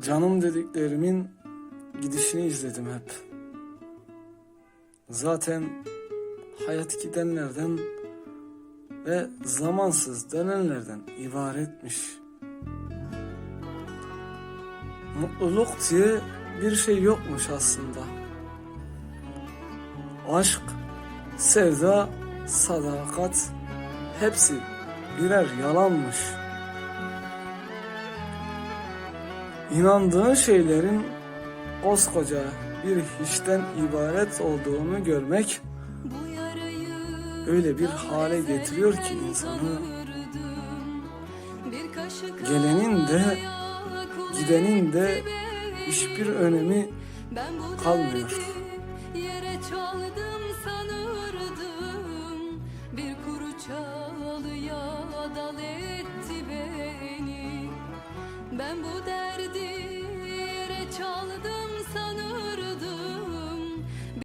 canım dediklerimin gidişini izledim hep. Zaten hayat gidenlerden ve zamansız dönenlerden ibaretmiş. Mutluluk diye bir şey yokmuş aslında. Aşk, sevda, sadakat hepsi birer yalanmış. İnandığın şeylerin koskoca bir hiçten ibaret olduğunu görmek öyle bir hale getiriyor ki insanı gelenin de gidenin de hiçbir önemi kalmıyor. Bir kuru çalıya dal Ben bu derdi yere çaldım sanırdım